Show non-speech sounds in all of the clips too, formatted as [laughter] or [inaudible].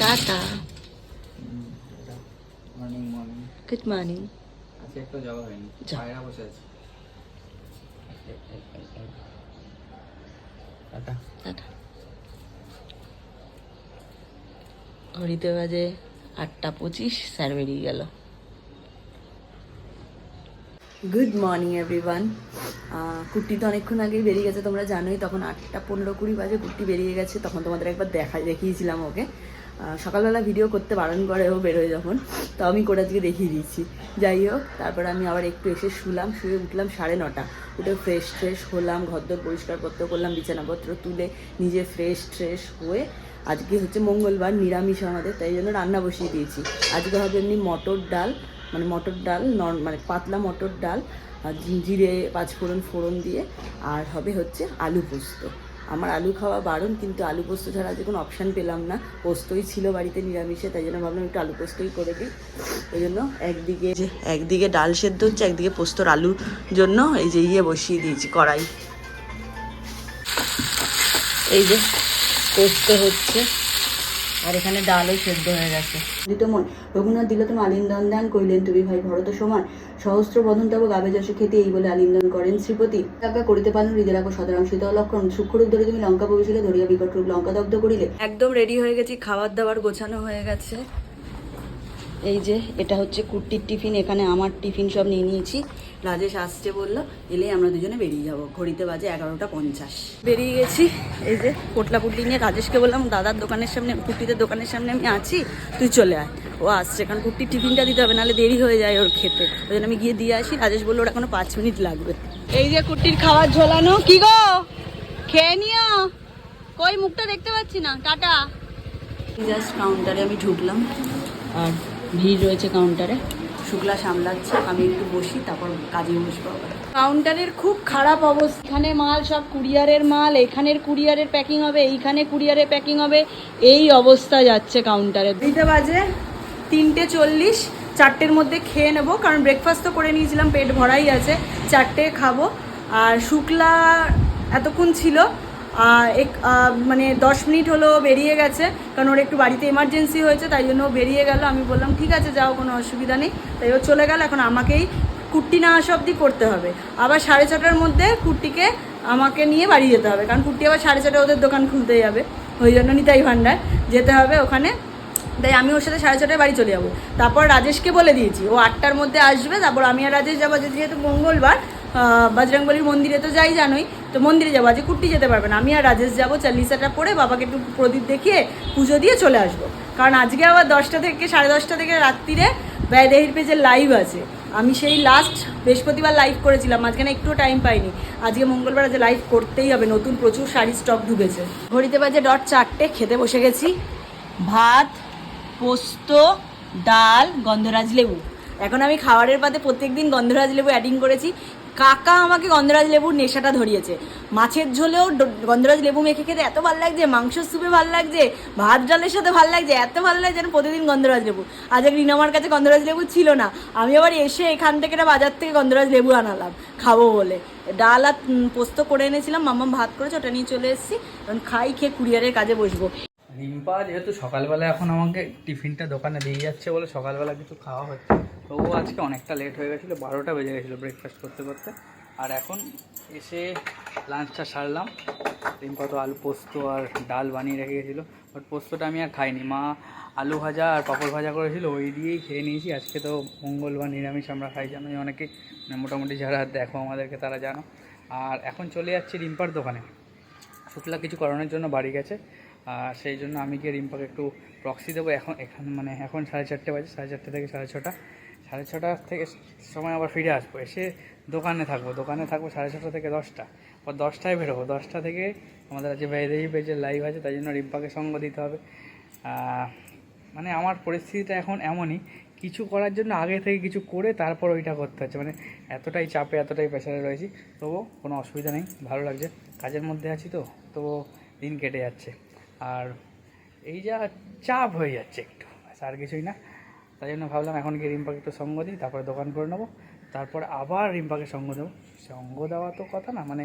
Tata morning morning good morning আজকে একটা যাওয়া হয়নি। বাইরে বসে আছি। টাটা। টাটা। ঘড়িতে বাজে আটটা পঁচিশ স্যার বেরিয়ে গেল। গুড মর্নিং এভরিওয়ান কুর্তি তো অনেকক্ষণ আগেই বেরিয়ে গেছে তোমরা জানোই তখন আটটা পনেরো কুড়ি বাজে কুর্তি বেরিয়ে গেছে তখন তোমাদের একবার দেখা দেখিয়েছিলাম ওকে। সকালবেলা ভিডিও করতে বারণ করে ও বেরোয় যখন। তো আমি করে আজকে দেখিয়ে দিয়েছি। যাই হোক, তারপর আমি আবার একটু এসে শুলাম, শুয়ে উঠলাম সাড়ে নটা। উঠে ফ্রেশ ট্রেশ হলাম, ঘরদোর পরিষ্কার পত্র করলাম, বিছানাপত্র তুলে নিজে ফ্রেশ ট্রেশ হয়ে আজকে হচ্ছে মঙ্গলবার, নিরামিষ আমাদের, তাই জন্য রান্না বসিয়ে দিয়েছি। আজকে হবে এমনি মটর ডাল মানে মটর ডাল, নর মানে পাতলা মটর ডাল জিরে পাঁচফোড়ন ফোড়ন দিয়ে, আর হবে হচ্ছে আলু পোস্ত। আমার আলু খাওয়া বারণ, কিন্তু আলু পোস্ত ছাড়া যখন কোনো অপশান পেলাম না। পোস্তই ছিল বাড়িতে নিরামিষে, তাই জন্য ভাবলাম একটু আলু পোস্তই করে দিই। ওই জন্য একদিকে যে একদিকে ডাল সেদ্ধ হচ্ছে, একদিকে পোস্তর আলুর জন্য এই যে ইয়ে বসিয়ে দিয়েছি, কড়াই। এই যে পোস্ত হচ্ছে। আর এখানে ডালও সেদ্ধ হয়ে গেছে। মন। রঘুনাথ দিল তুমি আলিন্দন দান কইলেন তুমি ভাই ভরত সমান। সহস্র বদন তব গাবে যশে খেতে এই বলে আলিন্দন করেন শ্রীপতি। আজ্ঞা করিতে পারেন হৃদয় রাখো সদরাম শীত লক্ষণ সূক্ষ্মরূপ ধরে তুমি লঙ্কা প্রবেশিলে ধরিয়া বিকট রূপ লঙ্কা দগ্ধ করিলে। একদম রেডি হয়ে গেছি খাবার দাবার গোছানো হয়ে গেছে। এই যে, এটা হচ্ছে কুর্তির টিফিন, এখানে আমার টিফিন সব নিয়ে নিয়েছি। রাজেশ আসছে বলল, এলেই আমরা দুজনে বেরিয়ে যাব। ঘড়িতে বাজে এগারোটা পঞ্চাশ। বেরিয়ে গেছি, এই যে পোটলা পুটলি নিয়ে রাজেশকে বললাম, দাদার দোকানের সামনে কুর্তিদের দোকানের সামনে আমি আছি, তুই চলে আয়। ও আসছে, কারণ কুর্তির টিফিনটা দিতে হবে, নাহলে দেরি হয়ে যায় ওর খেতে। ওই জন্য আমি গিয়ে দিয়ে আসি, রাজেশ বলল, ওর এখনও পাঁচ মিনিট লাগবে। এই যে কুর্তির খাবার ঝোলানো, কি গো? খেয়ে নিও। কই, মুখটা দেখতে পাচ্ছি না, টাটা। জাস্ট কাউন্টারে আমি ঢুকলাম। আর ভিড় রয়েছে কাউন্টারে শুক্লা সামলাচ্ছে আমি একটু বসি তারপর কাজে বসবো কাউন্টারের খুব খারাপ অবস্থা। এখানে মাল সব কুরিয়ারের মাল এখানের কুরিয়ারের প্যাকিং হবে এইখানে কুরিয়ারের প্যাকিং হবে এই অবস্থা যাচ্ছে কাউন্টারে দিতে বাজে তিনটে চল্লিশ চারটের মধ্যে খেয়ে নেব কারণ ব্রেকফাস্ট তো করে নিয়েছিলাম পেট ভরাই আছে চারটে খাব। আর শুক্লা এতক্ষণ ছিল এক- মানে দশ মিনিট হলো বেরিয়ে গেছে, কারণ ওর একটু বাড়িতে এমার্জেন্সি হয়েছে, তাই জন্য ও বেরিয়ে গেল। আমি বললাম, ঠিক আছে, যাও, কোনো অসুবিধা নেই। তাই ও চলে গেল। এখন আমাকেই কুর্তি না আসা অবধি করতে হবে। আবার সাড়ে ছটার মধ্যে কুর্তিকে আমাকে নিয়ে বাড়ি যেতে হবে, কারণ কুর্তি আবার সাড়ে ছটায় ওদের দোকান খুলতে যাবে। ওই জন্য নিতাই ভান্ডার যেতে হবে ওখানে। তাই আমি ওর সাথে সাড়ে ছটায় বাড়ি চলে যাব। তারপর রাজেশকে বলে দিয়েছি, ও আটটার মধ্যে আসবে, তারপর আমি আর রাজেশ যাব, যেহেতু মঙ্গলবার বজরংবলির মন্দিরে তো যাই জানোই। তো মন্দিরে যাব, আজকে কুর্তি যেতে পারবে না। আমি আর রাজেশ যাব, চাল্লিশাটা পরে বাবাকে একটু প্রদীপ দেখিয়ে পুজো দিয়ে চলে আসব। কারণ আজকে আবার দশটা থেকে, সাড়ে দশটা থেকে রাত্রিরে ব্যয়দেহির পেজের লাইভ আছে। আমি সেই লাস্ট বৃহস্পতিবার লাইভ করেছিলাম, মাঝখানে একটু টাইম পাইনি। আজকে মঙ্গলবার আজকে লাইভ করতেই হবে, নতুন প্রচুর শাড়ি স্টক ঢুকেছে। ঘড়িতে বাজে ডট চারটে, খেতে বসে গেছি। ভাত, পোস্ত, ডাল, গন্ধরাজ লেবু। এখন আমি খাবারের পাতে প্রত্যেকদিন গন্ধরাজ লেবু অ্যাডিং করেছি। কাকা আমাকে গন্ধরাজ লেবুর নেশাটা ধরিয়েছে। মাছের ঝোলেও গন্ধরাজ লেবু মেখে খেতে এত ভালো লাগছে, মাংসের সুপে ভালো লাগছে, ভাত ডালের সাথে ভালো লাগছে, এত ভালো লাগছে যেন প্রতিদিন গন্ধরাজ লেবু। আজ এক রিনামার কাছে গন্ধরাজ লেবু ছিল না। আমি আবার এসে এখান থেকে বাজার থেকে গন্ধরাজ লেবু আনালাম, খাব বলে। ডাল আর পোস্ত করে এনেছিলাম মাম্মা ভাত করেছে, ওটা নিয়ে চলে এসেছি। কারণ খাই, খেয়ে কুরিয়ারের কাজে বসবো। রিম্পা যেহেতু সকালবেলা এখন আমাকে টিফিনটা দোকানে দিয়ে যাচ্ছে বলে সকালবেলা কিছু খাওয়া হচ্ছে। তো ও আজকে অনেকটা লেট হয়ে গেছিল, বারোটা বেজে গেছিল ব্রেকফাস্ট করতে করতে। আর এখন এসে লাঞ্চটা সারলাম। রিম্পা তো আলু পোস্ত আর ডাল বানিয়ে রেখে গেছিল। বাট পোস্তটা আমি আর খাইনি। মা আলু ভাজা আর পাঁপড় ভাজা করেছিল, ওই দিয়েই খেয়ে নিয়েছি। আজকে তো মঙ্গলবার নিরামিষ আমরা খাই জানো অনেকে। মানে মোটামুটি যারা দেখো আমাদেরকে তারা জানো। আর এখন চলে যাচ্ছি রিম্পার দোকানে। শুক্লা কিছু কারণের জন্য বাড়ি গেছে। সেই জন্য আমি গিয়ে রিম্পাকে একটু প্রক্সি দেবো। এখন এখন মানে এখন সাড়ে চারটে বাজে, সাড়ে চারটে থেকে সাড়ে ছটা। সাড়ে ছটা থেকে সময় আবার ফিরে আসব। এসে দোকানে থাকব। দোকানে থাকব সাড়ে ছটা থেকে দশটা। পর দশটায় বেরোবো। দশটা থেকে আমাদের আজকে বেদেই পেজের লাইভ আছে, তাই জন্য রিম্পাকে সঙ্গ দিতে হবে। মানে আমার পরিস্থিতিটা এখন এমনই, কিছু করার জন্য আগে থেকে কিছু করে তারপর ওইটা করতে হচ্ছে। মানে এতটাই চাপে, এতটাই প্রেশারে রয়েছি। তবুও কোনো অসুবিধা নেই, ভালো লাগছে। কাজের মধ্যে আছি তো তো দিন কেটে যাচ্ছে। আর এই যা চাপ হয়ে যাচ্ছে একটু আর কিছুই না। তাই জন্য ভাবলাম এখন গিয়ে রিম্পাকে একটু সঙ্গ দিই, তারপরে দোকান করে নেব, তারপরে আবার রিম্পাকে সঙ্গ দেবো। সঙ্গ দেওয়া তো কথা না মানে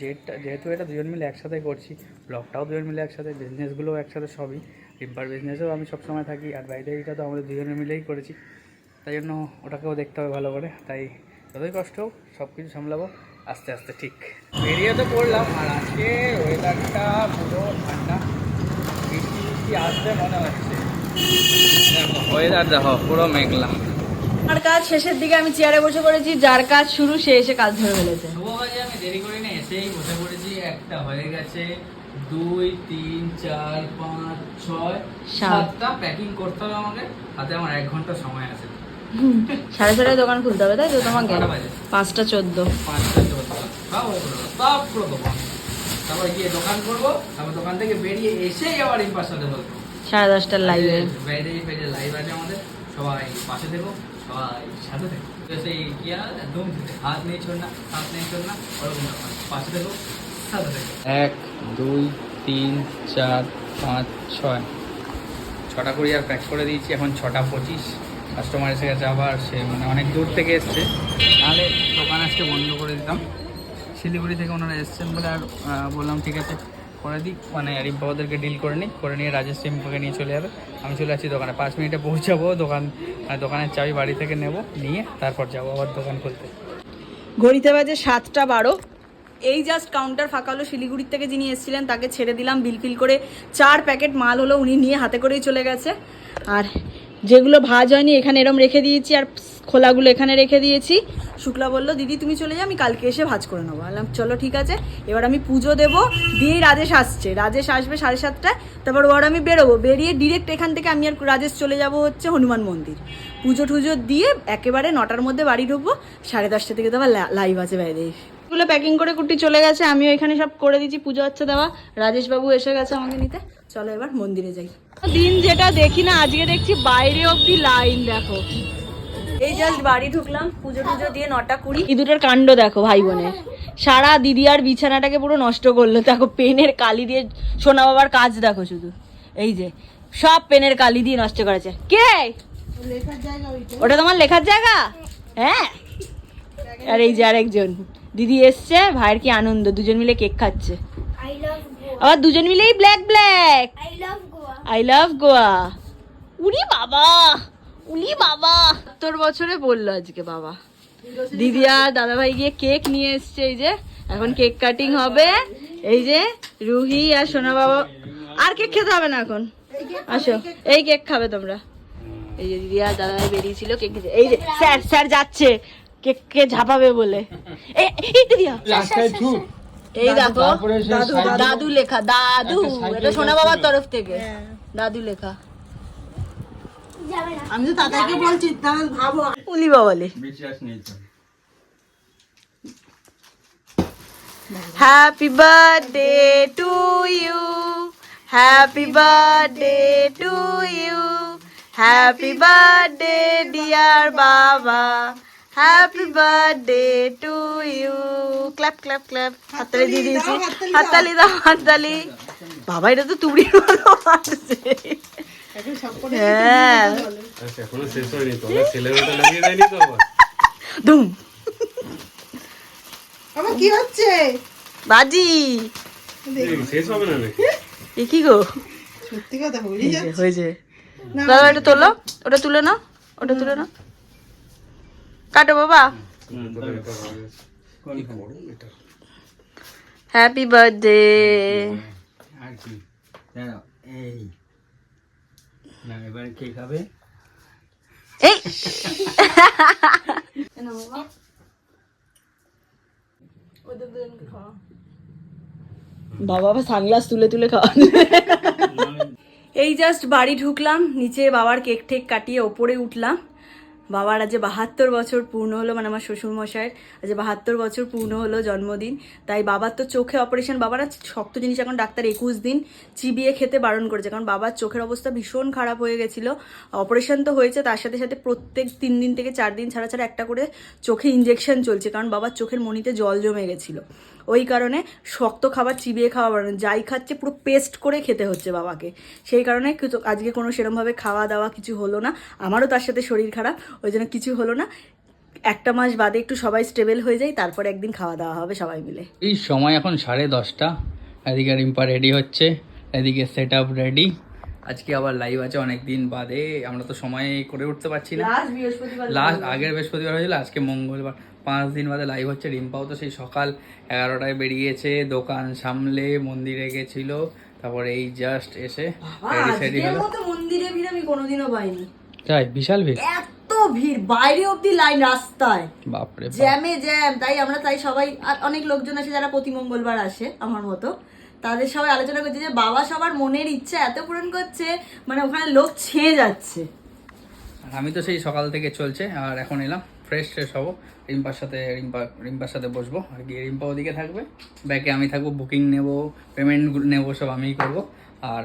যেটা, যেহেতু এটা দুজন মিলে একসাথে করছি ব্লগটাও দুজন মিলে একসাথে বিজনেসগুলোও একসাথে সবই, রিম্পার বিজনেসেও আমি সবসময় থাকি, আর এইটা তো আমাদের দুজনে মিলেই করেছি। তাই জন্য ওটাকেও দেখতে হবে ভালো করে, তাই যতই কষ্ট হোক সব কিছু সামলাবো। আস্তে আস্তে ঠিক। বেরিয়ে তো পড়লাম আর আজকে ওয়েদারটা পুরো ঠান্ডা। বৃষ্টি বৃষ্টি আসবে মনে হচ্ছে। দেখো ওয়েদার দেখো পুরো মেঘলা। আমার কাজ শেষের দিকে আমি চেয়ারে বসে পড়েছি যার কাজ শুরু সে এসে কাজ ধরে ফেলেছে। আমি দেরি করিনি এসেই বসে পড়েছি। একটা হয়ে গেছে দুই তিন চার পাঁচ ছয় সাতটা প্যাকিং করতে হবে আমাকে হাতে আমার এক ঘণ্টা সময় আছে। সাড়ে ছটায় দোকান খুলতে হবে তাই তো তোমাকে? পাঁচটা চোদ্দ। পাঁচটা চলতে সব পুরো তারপর গিয়ে দোকান করব তারপর দোকান থেকে বেরিয়ে এসেই আবার ইম্পার সাথে বলব সাড়ে দশটার লাইভে বাইরে বাইরে লাইভ আছে আমাদের। সবাই পাশে দেখো সবাই সাথে দেখো তো সেই কি আর একদম হাত নেই ছোড় না হাত নেই ছোড় না ওরকম পাশে দেখো সাথে দেখো এক দুই তিন চার পাঁচ ছয়। ছটা কুড়ি আর প্যাক করে দিয়েছি এখন ছটা পঁচিশ। কাস্টমার এসে গেছে আবার সে মানে অনেক দূর থেকে এসছে। নাহলে দোকান আজকে বন্ধ করে দিতাম। শিলিগুড়ি থেকে ওনারা এসছেন বলে আর বললাম, ঠিক আছে, করে দিই। মানে রিম্পা ওদেরকে ডিল করে নিই, করে নিয়ে রাজেশ রিম্পাকে নিয়ে চলে যাবে। আমি চলে যাচ্ছি দোকানে। পাঁচ মিনিটে পৌঁছাবো দোকান দোকানের চাবি বাড়ি থেকে নেব, নিয়ে তারপর যাব আবার দোকান খুলতে। ঘড়িতে বাজে সাতটা বারো। এই জাস্ট কাউন্টার ফাঁকা হলো। শিলিগুড়ির থেকে যিনি এসেছিলেন, তাকে ছেড়ে দিলাম, বিল ফিল করে চার প্যাকেট মাল হলো উনি নিয়ে হাতে করেই চলে গেছে। আর যেগুলো ভাজ হয়নি, এখানে এরম রেখে দিয়েছি আর খোলাগুলো এখানে রেখে দিয়েছি। শুক্লা বলল, দিদি, তুমি চলে যাও, আমি কালকে এসে ভাজ করে নেব। বললাম, চলো, ঠিক আছে, এবার আমি পুজো দেবো। দিয়েই রাজেশ আসছে। রাজেশ আসবে সাড়ে সাতটায়, তারপর ওর আমি বেরোবো। বেরিয়ে ডিরেক্ট এখান থেকে আমি আর রাজেশ চলে যাব হচ্ছে হনুমান মন্দির। পুজো টুজো দিয়ে একেবারে নটার মধ্যে বাড়ি ঢুকবো, সাড়ে দশটা থেকে তো আবার লাইভ আছে বাইরে এগুলো প্যাকিং করে কুটি চলে গেছে, আমিও এখানে সব করে দিচ্ছি, পুজো হচ্ছে দেওয়া। রাজেশ বাবু এসে গেছে আমাকে নিতে। চলো এবার মন্দিরে যাই। দিন যেটা দেখি না, আজকে দেখছি বাইরে অব্দি লাইন, দেখো। এই জাস্ট বাড়ি ঢুকলাম, পুজো টুজো দিয়ে নটা কুড়ি। এই দুটোর কাণ্ড দেখো, ভাই বোনের। সারা দিদি আর বিছানাটাকে পুরো নষ্ট করল, দেখো, পেনের কালি দিয়ে সোনা বাবার কাজ দেখো শুধু। এই যে, সব পেনের কালি দিয়ে নষ্ট করেছে। কে? ওটা তোমার লেখার জায়গা? হ্যাঁ। আর এই যে আরেকজন। দিদি এসছে ভাইয়ের কি আনন্দ? দুজন মিলে কেক খাচ্ছে. আবার দুজন মিলেই black black. I love Goa উলি বাবা! উলি বাবা! সত্তর বছরে বলল আজকে বাবা। দিদি আর দাদা ভাই গিয়ে কেক নিয়ে এসছে এই যে। এখন কেক কাটিং হবে। এই যে রুহি আর সোনা বাবা। আর কেক খেতে হবে না এখন? আসো এই কেক খাবে তোমরা। এই যে দিদি আর দাদা ভাই বেরিয়েছিল কেক এই যে স্যার স্যার যাচ্ছে। কেক কে ঝাপাবে বলে? এই এই দিদিয়া এই দেখো দাদু লেখা দাদু এটা সোনা বাবার তরফ থেকে। দাদু লেখা। আমি তো দাদাকে বলছি তাহলে ভাবো। উলি বাবালে happy birthday to you happy birthday to you happy birthday dear বাবা happy birthday to you clap clap clap হাততালি দিয়ে দিয়েছি। হাততালি দাও হাততালি বাবা এটা তো তুবড়ির মতো মারছে হ্যাঁ। আচ্ছা এখনও শেষ হয়নি তো? ছেলেমেয়েটা লাগিয়ে দেয়নি তো আবার? ধুম। আমার কি হচ্ছে? বাজি। শেষ হবে না এ কি গো? সত্যি কথা বলি এই যে, যাচ্ছে। হয়েছে। না, দাদা এটা তোলো। ওটা তুলে নাও। ওটা তুলে নাও। কাটো বাবা। হ্যাপি বার্থডে এই। [laughs] বাবা? আবার সানগ্লাস তুলে তুলে খাওয়া। এই জাস্ট বাড়ি ঢুকলাম নিচে বাবার কেক ঠেক কাটিয়ে ওপরে উঠলাম। বাবার আজ বাহাত্তর বছর পূর্ণ হলো মানে আমার শ্বশুর মশাইয়ের আজ বাহাত্তর বছর পূর্ণ হলো জন্মদিন, তাই বাবার তো চোখে অপারেশন বাবার আজ শক্ত জিনিস এখন ডাক্তার একুশ দিন চিবিয়ে খেতে বারণ করেছে, কারণ বাবার চোখের অবস্থা ভীষণ খারাপ হয়ে গেছিল। অপারেশন তো হয়েছে, তার সাথে সাথে প্রত্যেক তিন দিন থেকে চার দিন ছাড়া ছাড়া একটা করে চোখে ইঞ্জেকশন চলছে, কারণ বাবার চোখের মনিতে জল জমে গেছিল। ওই কারণে শক্ত খাবার চিবিয়ে খাওয়া বারণ যাই খাচ্ছে পুরো পেস্ট করে খেতে হচ্ছে বাবাকে। সেই কারণে কিছু আজকে কোনো সেরমভাবে খাওয়া দাওয়া কিছু হলো না। আমারও তার সাথে শরীর খারাপ ওই জন্য কিছু হলো না। একটা মাস বাদে একটু সবাই স্টেবল হয়ে যায় তারপরে একদিন খাওয়া দাওয়া হবে সবাই মিলে। এই সময় এখন সাড়ে দশটা। এদিকে রিম্পা রেডি হচ্ছে এদিকে সেট আপ রেডি আজকে আবার লাইভ আছে অনেক দিন বাদে আমরা তো সময় করে উঠতে পারছি না। লাস্ট আগের বৃহস্পতিবার হয়েছিল আজকে মঙ্গলবার। পাঁচ দিন বাদে লাইভ হচ্ছে। রিম্পাও তো সেই সকাল এগারোটায় বেরিয়েছে দোকান সামলে মন্দিরে গেছিল। তারপরে এই জাস্ট এসে রেডি হলো। মন্দিরে ভিড় আমি কোনোদিনও পাইনি। তাই? বিশাল ভিড়? এত ভিড় বাইরে অব্দি লাইন রাস্তায়। বাপরে জ্যামে জ্যাম তাই আমরা তাই সবাই আর অনেক লোকজন আসে যারা প্রতি মঙ্গলবার আসে আমার মতো। তাদের সবাই আলোচনা করছে যে বাবা সবার মনের ইচ্ছা এত পূরণ করছে মানে ওখানে লোক ছেয়ে যাচ্ছে। আর আমি তো সেই সকাল থেকে চলছে আর এখন এলাম। ফ্রেশ ফ্রেশ হব। রিম্পার সাথে, রিম্পা, রিম্পার সাথে বসবো। আর গিয়ে রিম্পা ওদিকে থাকবে। ব্যাকে আমি থাকব বুকিং নেব পেমেন্ট নেব, সব আমিই করব। আর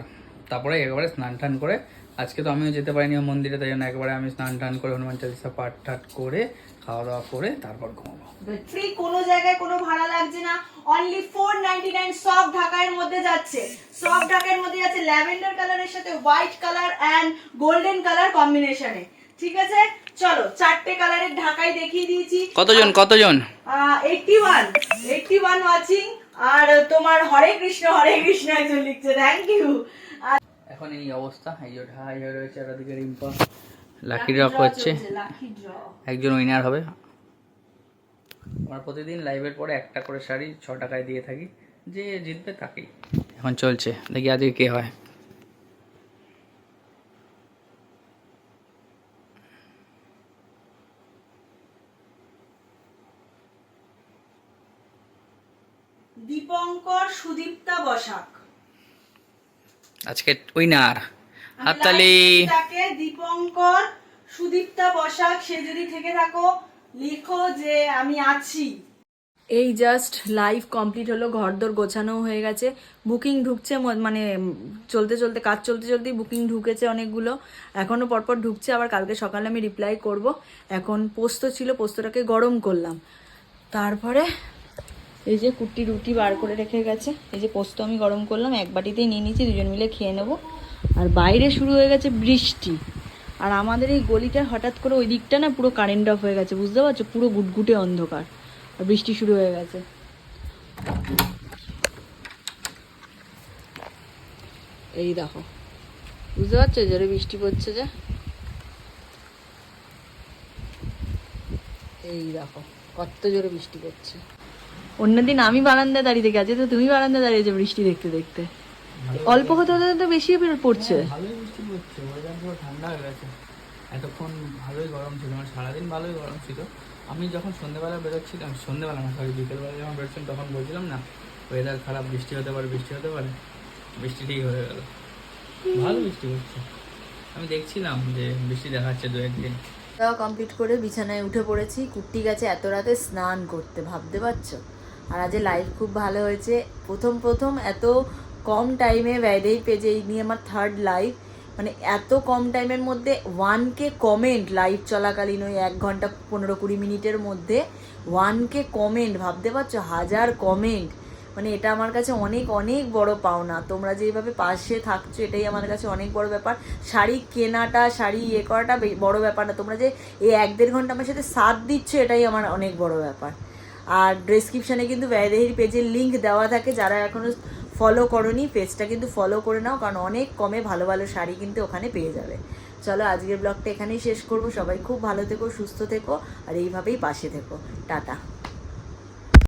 তারপরে একেবারে স্নান টান করে, আজকে তো আমিও যেতে পারিনি মন্দিরে, তাই জন্য একবারে আমি স্নান টান করে হনুমান চালিসা পাঠ টাট করে খাওয়া দাওয়া করে তারপর ঘুমাবো। ফ্রি কোনো জায়গায় কোনো ভাড়া লাগছে না। Only four ninety nine soft ঢাকার মধ্যে যাচ্ছে। সব ঢাকার মধ্যে যাচ্ছে ল্যাভেন্ডার কালারের সাথে white colour and golden colour কম্বিনেশনে ঠিক আছে? চলো চারটে কালারের ঢাকাই দেখিয়ে দিয়েছি। কতজন কতজন? Eighty one eighty one watching আর তোমার হরে কৃষ্ণ হরে কৃষ্ণ একজন লিখছে থ্যাংক ইউ এখন এই অবস্থা এই যে ঢাই হয়ে রয়েছে আর ওদিকে রিম্পা লাকি ড্র করছে একজন উইনার হবে। আমরা প্রতিদিন লাইভের পরে একটা করে শাড়ি ছ টাকায় দিয়ে থাকি যে জিতবে তাকেই। এখন চলছে দেখি আজকে কে হয় দীপঙ্কর সুদীপ্তা বসাক। আজকে উইনার হাততালি। তাকে দীপঙ্কর সুদীপ্তা বসাক সে যদি থেকে থাকো লিখো যে আমি আছি। এই জাস্ট লাইভ কমপ্লিট হলো ঘরদোর গোছানো হয়ে গেছে। বুকিং ঢুকছে মানে চলতে চলতে কাজ চলতে চলতেই বুকিং ঢুকেছে অনেকগুলো। এখনও পরপর ঢুকছে আবার কালকে সকালে আমি রিপ্লাই করব। এখন পোস্ত ছিল পোস্তটাকে গরম করলাম। তারপরে এই যে কুটি রুটি বার করে রেখে গেছে। এই যে পোস্ত আমি গরম করলাম, এক বাটিতেই নিয়ে নিয়েছি, দুজন মিলে খেয়ে নেব। আর বাইরে শুরু হয়ে গেছে বৃষ্টি। আর আমাদের এই গলিটার হঠাৎ করে ওই দিকটা না পুরো কারেন্ট অফ হয়ে গেছে, বুঝতে পারছ? পুরো গুটগুটে অন্ধকার। আর বৃষ্টি শুরু হয়ে গেছে। এই দেখো, বুঝতে পারছ? জোরে বৃষ্টি পড়ছে যে। এই দেখো, কত জোরে বৃষ্টি পড়ছে। অন্যদিন আমি বারান্দায় দাঁড়িয়ে থেকে আছি তো তুমি বারান্দায় দাঁড়িয়েছো বৃষ্টি দেখতে দেখতে। অল্প হতে হতে তো বেশি পড়ছে। ভালোই বৃষ্টি পড়ছে। ওয়েদার পুরো ঠান্ডা হয়ে গেছে। এতক্ষণ ভালোই গরম ছিল মানে সারাদিন ভালোই গরম ছিল। আমি যখন সন্ধ্যেবেলা বেরোচ্ছিলাম সন্ধ্যেবেলা না সরি বিকেলবেলা যখন বেরোচ্ছিলাম তখন বলছিলাম না ওয়েদার খারাপ বৃষ্টি হতে পারে বৃষ্টি হতে পারে। বৃষ্টি ঠিক হয়ে গেল। ভালো বৃষ্টি হচ্ছে আমি দেখছিলাম যে বৃষ্টি দেখাচ্ছে দু একদিন। খাওয়া কমপ্লিট করে বিছানায় উঠে পড়েছি। কুট্টি গেছে এত রাতে স্নান করতে ভাবতে পারছ? আর আজ লাইভ খুব ভালো হয়েছে। প্রথম প্রথম এত কম টাইমে ভ্যাডেই পেজে এই নিয়ে আমার থার্ড লাইভ মানে এত কম টাইমের মধ্যে ওয়ান কে কমেন্ট লাইভ চলাকালীন ওই এক ঘণ্টা পনেরো কুড়ি মিনিটের মধ্যে ওয়ান কে কমেন্ট ভাবতে পারছ? হাজার কমেন্ট মানে এটা আমার কাছে অনেক অনেক বড় পাওনা। তোমরা যেভাবে পাশে থাকছো, এটাই আমার কাছে অনেক বড় ব্যাপার। শাড়ি কেনাটা, শাড়ি ইয়ে করাটা বড় ব্যাপার না। তোমরা যে এই এক দেড় ঘণ্টা আমার সাথে সাথ দিচ্ছ, এটাই আমার অনেক বড় ব্যাপার। আর ডেসক্রিপশানে কিন্তু ব্যয়দেহির পেজের লিঙ্ক দেওয়া থাকে, যারা এখনও ফলো করনি পেজটা কিন্তু ফলো করে নাও, কারণ অনেক কমে ভালো ভালো শাড়ি কিন্তু ওখানে পেয়ে যাবে। চলো, আজকের ব্লগটা এখানেই শেষ করব। সবাই খুব ভালো থেকো, সুস্থ থেকো, আর এইভাবেই পাশে থেকো। টাটা।